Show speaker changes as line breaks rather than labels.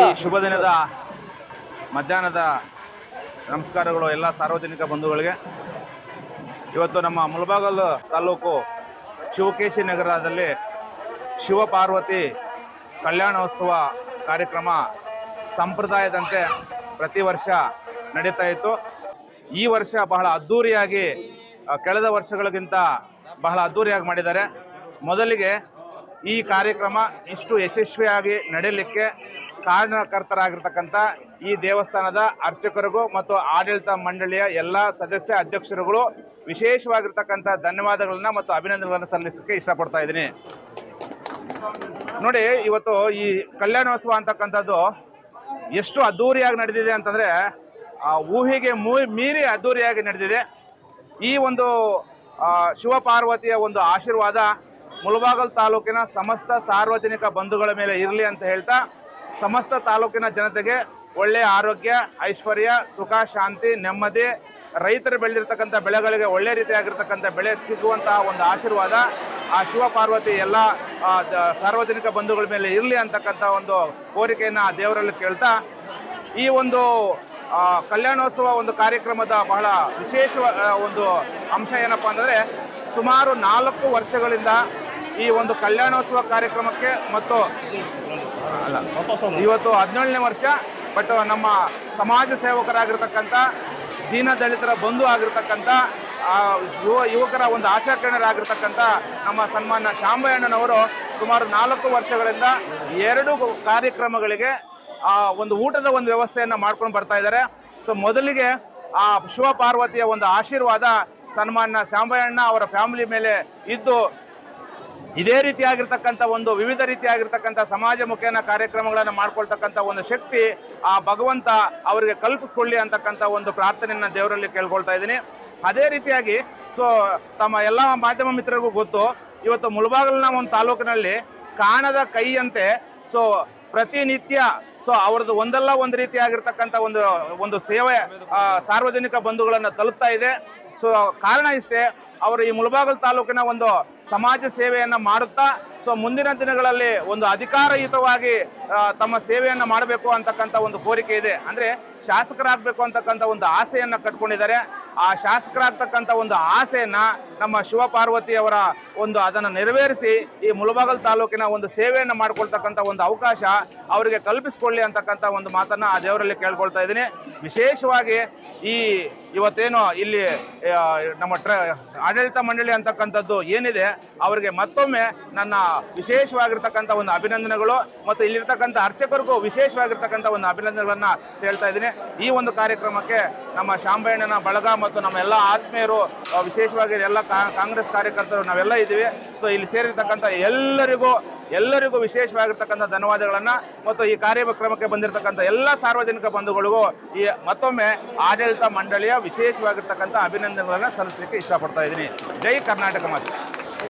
ಈ ಶುಭ ದಿನದ ಮಧ್ಯಾಹ್ನದ ನಮಸ್ಕಾರಗಳು ಎಲ್ಲ ಸಾರ್ವಜನಿಕ ಬಂಧುಗಳಿಗೆ. ಇವತ್ತು ನಮ್ಮ ಮುಳಬಾಗಲ್ ತಾಲೂಕು ಶಿವಕೇಶಿ ನಗರದಲ್ಲಿ ಶಿವಪಾರ್ವತಿ ಕಲ್ಯಾಣೋತ್ಸವ ಕಾರ್ಯಕ್ರಮ ಸಂಪ್ರದಾಯದಂತೆ ಪ್ರತಿ ವರ್ಷ ನಡೀತಾ ಇತ್ತು. ಈ ವರ್ಷ ಬಹಳ ಅದ್ದೂರಿಯಾಗಿ ಕಳೆದ ವರ್ಷಗಳಿಗಿಂತ ಬಹಳ ಅದ್ಧೂರಿಯಾಗಿ ಮಾಡಿದ್ದಾರೆ. ಮೊದಲಿಗೆ ಈ ಕಾರ್ಯಕ್ರಮ ಇಷ್ಟು ಯಶಸ್ವಿಯಾಗಿ ನಡೆಯಲಿಕ್ಕೆ ಕಾರಣಕರ್ತರಾಗಿರ್ತಕ್ಕಂಥ ಈ ದೇವಸ್ಥಾನದ ಅರ್ಚಕರಿಗೂ ಮತ್ತು ಆಡಳಿತ ಮಂಡಳಿಯ ಎಲ್ಲ ಸದಸ್ಯ ಅಧ್ಯಕ್ಷರುಗಳು ವಿಶೇಷವಾಗಿರ್ತಕ್ಕಂಥ ಧನ್ಯವಾದಗಳನ್ನ ಮತ್ತು ಅಭಿನಂದನೆಗಳನ್ನು ಸಲ್ಲಿಸಕ್ಕೆ ಇಷ್ಟಪಡ್ತಾ ಇದ್ದೀನಿ. ನೋಡಿ, ಇವತ್ತು ಈ ಕಲ್ಯಾಣೋತ್ಸವ ಅಂತಕ್ಕಂಥದ್ದು ಎಷ್ಟು ಅದ್ದೂರಿಯಾಗಿ ನಡೆದಿದೆ ಅಂತಂದ್ರೆ ಊಹಿಗೆ ಮೀರಿ ಅದ್ಧೂರಿಯಾಗಿ ನಡೆದಿದೆ. ಈ ಒಂದು ಶಿವಪಾರ್ವತಿಯ ಒಂದು ಆಶೀರ್ವಾದ ಮುಳಬಾಗಲ್ ತಾಲೂಕಿನ ಸಮಸ್ತ ಸಾರ್ವಜನಿಕ ಬಂಧುಗಳ ಮೇಲೆ ಇರಲಿ ಅಂತ ಹೇಳ್ತಾ ಸಮಸ್ತ ತಾಲೂಕಿನ ಜನತೆಗೆ ಒಳ್ಳೆಯ ಆರೋಗ್ಯ ಐಶ್ವರ್ಯ ಸುಖ ಶಾಂತಿ ನೆಮ್ಮದಿ ರೈತರು ಬೆಳೆದಿರ್ತಕ್ಕಂಥ ಬೆಳೆಗಳಿಗೆ ಒಳ್ಳೆ ರೀತಿಯಾಗಿರ್ತಕ್ಕಂಥ ಬೆಳೆ ಸಿಗುವಂತಹ ಒಂದು ಆಶೀರ್ವಾದ ಆ ಶಿವಪಾರ್ವತಿ ಎಲ್ಲ ಆ, ದ- ಸಾರ್ವಜನಿಕ ಬಂಧುಗಳ ಮೇಲೆ ಇರಲಿ ಅಂತಕ್ಕಂಥ ಒಂದು ಕೋರಿಕೆಯನ್ನು ಆ ದೇವರಲ್ಲಿ ಕೇಳ್ತಾ ಈ ಒಂದು ಕಲ್ಯಾಣೋತ್ಸವ ಒಂದು ಕಾರ್ಯಕ್ರಮದ ಬಹಳ ವಿಶೇಷ ಒಂದು ಅಂಶ ಏನಪ್ಪ ಅಂದರೆ ಸುಮಾರು ನಾಲ್ಕು ವರ್ಷಗಳಿಂದ ಈ ಒಂದು ಕಲ್ಯಾಣೋತ್ಸವ ಕಾರ್ಯಕ್ರಮಕ್ಕೆ ಮತ್ತು ಇವತ್ತು ಹದಿನೇಳನೇ ವರ್ಷ, ಬಟ್ ನಮ್ಮ ಸಮಾಜ ಸೇವಕರಾಗಿರ್ತಕ್ಕಂಥ ದೀನ ದಲಿತರ ಬಂಧು ಆಗಿರ್ತಕ್ಕಂಥ ಯುವ, ಯುವಕರ ಒಂದು ಆಶಾಕಿರಣರಾಗಿರ್ತಕ್ಕಂಥ ನಮ್ಮ ಸನ್ಮಾನ್ಯ ಶಾಂಬಯಣ್ಣನವರು ಸುಮಾರು ನಾಲ್ಕು ವರ್ಷಗಳಿಂದ ಎರಡು ಕಾರ್ಯಕ್ರಮಗಳಿಗೆ, ಆ, ಒಂದು ಊಟದ ಒಂದು ವ್ಯವಸ್ಥೆಯನ್ನು ಮಾಡ್ಕೊಂಡು ಬರ್ತಾ ಇದ್ದಾರೆ. ಸೊ, ಮೊದಲಿಗೆ ಆ ಶಿವಪಾರ್ವತಿಯ ಒಂದು ಆಶೀರ್ವಾದ ಸನ್ಮಾನ್ಯ ಶಾಂಬಯಣ್ಣ ಅವರ ಫ್ಯಾಮಿಲಿ ಮೇಲೆ ಇದ್ದು ಇದೇ ರೀತಿಯಾಗಿರ್ತಕ್ಕಂಥ ಒಂದು ವಿವಿಧ ರೀತಿಯಾಗಿರ್ತಕ್ಕಂಥ ಸಮಾಜ ಮುಖೇನ ಕಾರ್ಯಕ್ರಮಗಳನ್ನು ಮಾಡ್ಕೊಳ್ತಕ್ಕಂಥ ಒಂದು ಶಕ್ತಿ ಆ ಭಗವಂತ ಅವರಿಗೆ ಕಲ್ಪಿಸ್ಕೊಳ್ಳಿ ಅಂತಕ್ಕಂಥ ಒಂದು ಪ್ರಾರ್ಥನೆಯನ್ನು ದೇವರಲ್ಲಿ ಕೇಳ್ಕೊಳ್ತಾ ಇದ್ದೀನಿ. ಅದೇ ರೀತಿಯಾಗಿ, ಸೊ, ತಮ್ಮ ಎಲ್ಲ ಮಾಧ್ಯಮ ಮಿತ್ರರಿಗೂ ಗೊತ್ತು, ಇವತ್ತು ಮುಳಬಾಗಲಿನ ಒಂದು ತಾಲೂಕಿನಲ್ಲಿ ಕಾಣದ ಕೈಯಂತೆ, ಸೊ, ಪ್ರತಿನಿತ್ಯ, ಸೊ, ಅವ್ರದ್ದು ಒಂದಲ್ಲ ಒಂದು ರೀತಿಯಾಗಿರ್ತಕ್ಕಂಥ ಒಂದು ಒಂದು ಸೇವೆ ಸಾರ್ವಜನಿಕ ಬಂಧುಗಳನ್ನು ತಲುಪ್ತಾ ಇದೆ. ಸೊ ಕಾರಣ ಇಷ್ಟೇ, ಅವರು ಈ ಮುಳಬಾಗಲ್ ತಾಲೂಕಿನ ಒಂದು ಸಮಾಜ ಸೇವೆಯನ್ನು ಮಾಡುತ್ತಾ ಸೊ ಮುಂದಿನ ದಿನಗಳಲ್ಲಿ ಒಂದು ಅಧಿಕಾರಯುತವಾಗಿ ತಮ್ಮ ಸೇವೆಯನ್ನು ಮಾಡಬೇಕು ಅಂತಕ್ಕಂಥ ಒಂದು ಕೋರಿಕೆ ಇದೆ. ಅಂದ್ರೆ ಶಾಸಕರಾಗಬೇಕು ಅಂತಕ್ಕಂಥ ಒಂದು ಆಸೆಯನ್ನು ಕಟ್ಕೊಂಡಿದ್ದಾರೆ. ಆ ಶಾಸಕರಾಗ್ತಕ್ಕಂಥ ಒಂದು ಆಸೆಯನ್ನ ನಮ್ಮ ಶಿವಪಾರ್ವತಿ ಅವರ ಒಂದು ಅದನ್ನು ನೆರವೇರಿಸಿ ಈ ಮುಳಬಾಗಲ್ ತಾಲೂಕಿನ ಒಂದು ಸೇವೆಯನ್ನು ಮಾಡ್ಕೊಳ್ತಕ್ಕಂಥ ಒಂದು ಅವಕಾಶ ಅವರಿಗೆ ಕಲ್ಪಿಸಿಕೊಳ್ಳಿ ಅಂತಕ್ಕಂಥ ಒಂದು ಮಾತನ್ನ ಆ ದೇವರಲ್ಲಿ ಕೇಳ್ಕೊಳ್ತಾ ಇದ್ದೀನಿ. ವಿಶೇಷವಾಗಿ ಈ ಇವತ್ತೇನು ಇಲ್ಲಿ ನಮ್ಮ ಟ್ರ, ಆಡಳಿತ ಮಂಡಳಿ ಅಂತಕ್ಕಂಥದ್ದು ಏನಿದೆ, ಅವರಿಗೆ ಮತ್ತೊಮ್ಮೆ ನನ್ನ ವಿಶೇಷವಾಗಿರ್ತಕ್ಕಂಥ ಒಂದು ಅಭಿನಂದನೆಗಳು ಮತ್ತು ಇಲ್ಲಿರ್ತಕ್ಕಂಥ ಅರ್ಚಕರಿಗೂ ವಿಶೇಷವಾಗಿರ್ತಕ್ಕಂಥ ಒಂದು ಅಭಿನಂದನೆಗಳನ್ನು ಹೇಳ್ತಾ ಇದ್ದೀನಿ. ಈ ಒಂದು ಕಾರ್ಯಕ್ರಮಕ್ಕೆ ನಮ್ಮ ಶಾಂಬಣ್ಣನ ಬಳಗ ಮತ್ತು ನಮ್ಮ ಎಲ್ಲ ಆತ್ಮೀಯರು ವಿಶೇಷವಾಗಿ ಎಲ್ಲ ಕಾಂಗ್ರೆಸ್ ಕಾರ್ಯಕರ್ತರು ನಾವೆಲ್ಲ ಇದ್ದೀವಿ. ಸೊ ಇಲ್ಲಿ ಸೇರಿರ್ತಕ್ಕಂಥ ಎಲ್ಲರಿಗೂ ಎಲ್ಲರಿಗೂ ವಿಶೇಷವಾಗಿರ್ತಕ್ಕಂಥ ಧನ್ಯವಾದಗಳನ್ನು ಮತ್ತು ಈ ಕಾರ್ಯಕ್ರಮಕ್ಕೆ ಬಂದಿರತಕ್ಕಂಥ ಎಲ್ಲ ಸಾರ್ವಜನಿಕ ಬಂಧುಗಳಿಗೂ ಈ ಮತ್ತೊಮ್ಮೆ ಆಡಳಿತ ಮಂಡಳಿಯ ವಿಶೇಷವಾಗಿರ್ತಕ್ಕಂಥ ಅಭಿನಂದನೆಗಳನ್ನು ಸಲ್ಲಿಸಲಿಕ್ಕೆ ಇಷ್ಟಪಡ್ತಾ ಇದ್ದೀನಿ. ಜೈ ಕರ್ನಾಟಕ ಮಾತು.